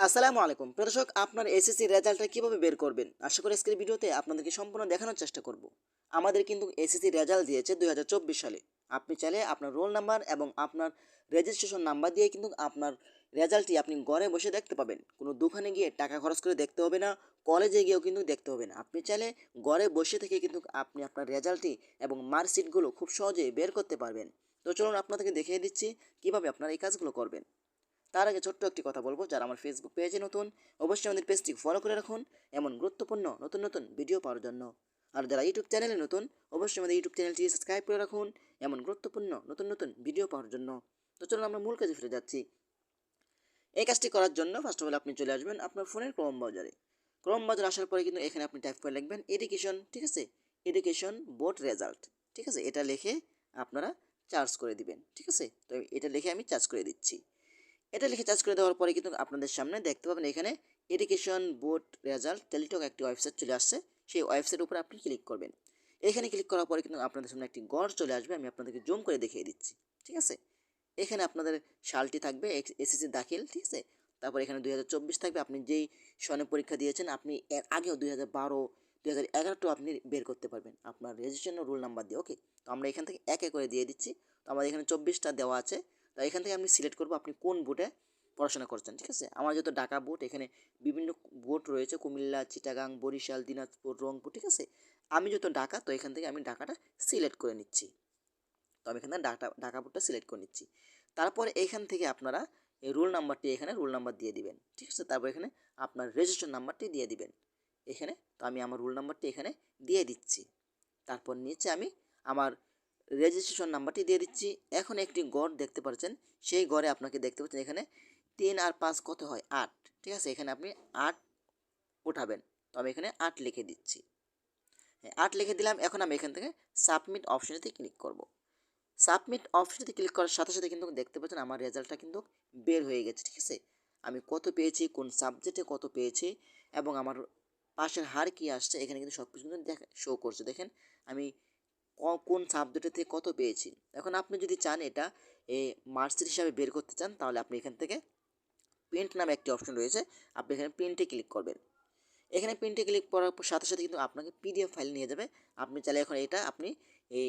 আসসালামু আলাইকুম। প্রদর্শক আপনার এসএসসি রেজাল্টটা কীভাবে বের করবেন? আশা করি আজকের ভিডিওতে আপনাদেরকে সম্পূর্ণ দেখানোর চেষ্টা করব। আমাদের কিন্তু এসএসসি রেজাল্ট দিয়েছে দু হাজার চব্বিশ সালে। আপনি চাইলে আপনার রোল নাম্বার এবং আপনার রেজিস্ট্রেশন নাম্বার দিয়ে কিন্তু আপনার রেজাল্টটি আপনি ঘরে বসে দেখতে পাবেন। কোনো দোকানে গিয়ে টাকা খরচ করে দেখতে হবে না, কলেজে গিয়েও কিন্তু দেখতে হবে না। আপনি চাইলে ঘরে বসে থেকে কিন্তু আপনি আপনার রেজাল্টটি এবং মার্কশিটগুলো খুব সহজেই বের করতে পারবেন। তো চলুন আপনাদেরকে দেখিয়ে দিচ্ছি কীভাবে আপনারা এই কাজগুলো করবেন। তার আগে ছোট্ট একটি কথা বলব, যারা আমার ফেসবুক পেজে নতুন, অবশ্যই আমাদের পেজটি ফলো করে রাখুন, এমন গুরুত্বপূর্ণ, নতুন নতুন ভিডিও পাওয়ার জন্য। আর যারা ইউটিউব চ্যানেলে নতুন, অবশ্যই আমাদের ইউটিউব চ্যানেলটি সাবস্ক্রাইব করে রাখুন, এমন গুরুত্বপূর্ণ, নতুন নতুন ভিডিও পাওয়ার জন্য। তো চলুন আমরা মূল কাজে ফিরে যাচ্ছি। এই কাজটি করার জন্য ফার্স্ট অফ অল আপনি চলে আসবেন আপনার ফোনের ক্রোম বাজারে ক্রোম বাজার আসার পরে কিন্তু এখানে আপনি টাইপ করে লিখবেন এডুকেশন ঠিক আছে? এডুকেশন বোর্ড রেজাল্ট ঠিক আছে? এটা লিখে আপনারা চার্জ করে দিবেন, ঠিক আছে? তো এটা লিখে আমি চার্জ করে দিচ্ছি। এটা লিখে চার্জ করে দেওয়ার পরে কিন্তু আপনাদের সামনে দেখতে পাবেন এখানে এডুকেশন বোর্ড রেজাল্ট টেলিটক একটি ওয়েবসাইট চলে আসছে। সেই ওয়েবসাইটের উপরে আপনি ক্লিক করবেন। এখানে ক্লিক করার পরে কিন্তু আপনাদের সামনে একটি গড় চলে আসবে। আমি আপনাদেরকে জুম করে দেখিয়ে দিচ্ছি। ঠিক আছে? এখানে আপনাদের সালটি থাকবে এসএসসি দাখিল। ঠিক আছে? তারপর এখানে দুই হাজার চব্বিশ থাকবে। আপনি যেই সনে পরীক্ষা দিয়েছেন, আপনি এর আগেও দুই হাজার বারো, দুই হাজার এগারোটাও আপনি বের করতে পারবেন। আপনার রেজিস্ট্রেশন রোল নাম্বার দিয়ে। ওকে তো আমরা এখান থেকে একে করে দিয়ে দিচ্ছি। তো আমাদের এখানে চব্বিশটা দেওয়া আছে। তো এখান থেকে আমি সিলেক্ট করব আপনি কোন বোর্ডে পড়াশোনা করছেন, ঠিক আছে? আমার যত ঢাকা বোর্ড এখানে বিভিন্ন বোর্ড রয়েছে, কুমিল্লা, চিটাগাং, বরিশাল, দিনাজপুর, রংপুর, ঠিক আছে? আমি যত ঢাকা, তো এখান থেকে আমি ঢাকাটা সিলেক্ট করে নিচ্ছি। তো আমি এখানে ঢাকা ঢাকা বোর্ডটা সিলেক্ট করে নিচ্ছি। তারপরে এইখান থেকে আপনারা এই রোল নাম্বারটি এখানে রোল নাম্বার দিয়ে দিবেন, ঠিক আছে? তারপর এখানে আপনার রেজিস্ট্রেশন নাম্বারটি দিয়ে দিবেন। এখানে তো আমি আমার রোল নাম্বারটি এখানে দিয়ে দিচ্ছি। তারপর নিচে আমি আমার রেজিস্ট্রেশন নাম্বারটি দিয়ে দিচ্ছি। এখন একটি গড় দেখতে পাচ্ছেন। সেই গড়ে আপনাকে দেখতে পাচ্ছেন এখানে তিন আর পাঁচ কত হয়? আট। ঠিক আছে? এখানে আপনি আট উঠাবেন। তো আমি এখানে আট লিখে দিচ্ছি। হ্যাঁ আট লিখে দিলাম। এখন আমি এখান থেকে সাবমিট অপশনেতে ক্লিক করব। সাবমিট অপশনেতে ক্লিক করার সাথে সাথে কিন্তু দেখতে পাচ্ছেন আমার রেজাল্টটা কিন্তু বের হয়ে গেছে। ঠিক আছে? আমি কত পেয়েছি? কোন সাবজেক্টে কত পেয়েছি? এবং আমার পাশের হার কী আসছে? এখানে কিন্তু সব কিছু কিন্তু দেখ শো করছে। দেখেন, আমি কোন সাবজেক্টে থেকে কত পেয়েছি এখন আপনি যদি চান এটা, এ মার্কশিট হিসাবে বের করতে চান, তাহলে আপনি এখান থেকে প্রিন্ট নামে একটি অপশন রয়েছে, আপনি এখানে প্রিন্টে ক্লিক করবেন। এখানে প্রিন্টে ক্লিক করার পর সাথে সাথে কিন্তু আপনাকে পিডিএফ ফাইল নিয়ে যাবে। আপনি চাইলে এখন এটা আপনি এই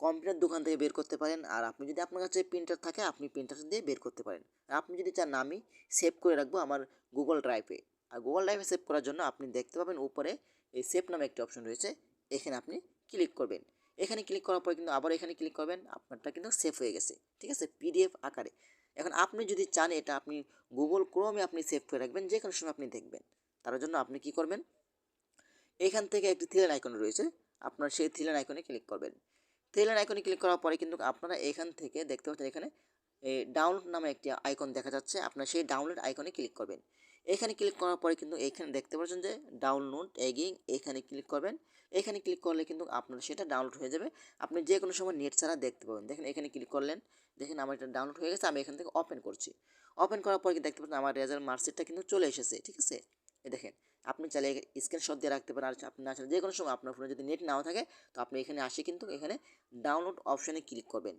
কম্পিউটার দোকান থেকে বের করতে পারেন, আর আপনি যদি আপনার কাছে প্রিন্টার থাকে, আপনি প্রিন্টার দিয়ে বের করতে পারেন। আপনি যদি চান আমি সেভ করে রাখব আমার গুগল ড্রাইভে আর গুগল ড্রাইভে সেভ করার জন্য আপনি দেখতে পাবেন উপরে এই সেভ নামে একটি অপশন রয়েছে, এখানে আপনি ক্লিক করবেন। এখানে ক্লিক করার পর কিন্তু আবার এখানে ক্লিক করবেন, আপনারটা কিন্তু সেভ হয়ে গেছে। ঠিক আছে? পিডিএফ আকারে। এখন আপনি যদি চান এটা আপনি গুগল ক্রোমে আপনি সেভ করে রাখবেন যে কোনো সময় আপনি দেখবেন। তার জন্য আপনি কি করবেন? এখান থেকে একটি থ্রিলার আইকন রয়েছে। আপনার সেই থ্রিলার আইকনে ক্লিক করবেন। থ্রিলার আইকনে ক্লিক করার পরে কিন্তু আপনারা এখান থেকে দেখতে পাচ্ছেন এখানে ডাউনলোড নামে একটি আইকন দেখা যাচ্ছে। আপনার সেই ডাউনলোড আইকনে ক্লিক করবেন। এখানে ক্লিক করার পরে কিন্তু এখানে দেখতে পাচ্ছেন যে ডাউনলোড এগিং এখানে ক্লিক করবেন। এখানে ক্লিক করলে কিন্তু আপনার সেটা ডাউনলোড হয়ে যাবে। আপনি যে কোনো সময় নেট ছাড়া দেখতে পাবেন। দেখেন এখানে ক্লিক করলেন। দেখেন আমার এটা ডাউনলোড হয়ে গেছে, আমি এখান থেকে ওপেন করছি। ওপেন করার পর দেখতে পাচ্ছেন? আমার রেজাল্ট মার্কশিটটা কিন্তু চলে এসেছে, ঠিক আছে? দেখেন, আপনি চাইলে স্ক্রিনশট দিয়ে রাখতে পারেন। আর আপনি না চাইলে যে কোনো সময় আপনার ফোনে যদি নেট নাও থাকে, তো আপনি এখানে আসে কিন্তু এখানে ডাউনলোড অপশনে ক্লিক করবেন।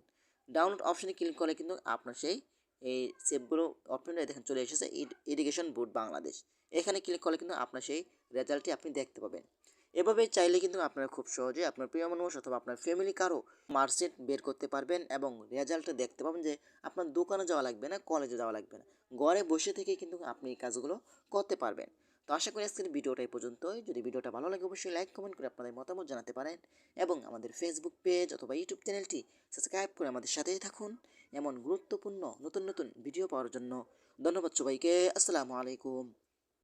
ডাউনলোড অপশনে ক্লিক করলে কিন্তু আপনার সেই, এই সেভগুলো অপশনটা দেখেন চলে এসেছে। এডুকেশন বোর্ড বাংলাদেশ এখানে ক্লিক করলে কিন্তু আপনার সেই রেজাল্টটি আপনি দেখতে পাবেন। এভাবে চাইলে কিন্তু আপনারা খুব সহজে আপনার প্রিয় মানুষ অথবা আপনার ফ্যামিলি কারও মার্কশিট বের করতে পারবেন এবং রেজাল্টটা দেখতে পাবেন যে আপনার দোকানে যাওয়া লাগবে না কলেজে যাওয়া লাগবে না। ঘরে বসে থেকে কিন্তু আপনি এই কাজগুলো করতে পারবেন। তো আশা করি আজকের ভিডিওটা এই পর্যন্তই। যদি ভিডিওটা ভালো লাগে অবশ্যই লাইক কমেন্ট করে আপনাদের মতামত জানাতে পারেন এবং আমাদের ফেসবুক পেজ অথবা ইউটিউব চ্যানেলটি সাবস্ক্রাইব করে আমাদের সাথেই থাকুন। এমন গুরুত্বপূর্ণ নতুন নতুন ভিডিও পাওয়ার জন্য ধন্যবাদ সবাইকে। আসসালামু আলাইকুম।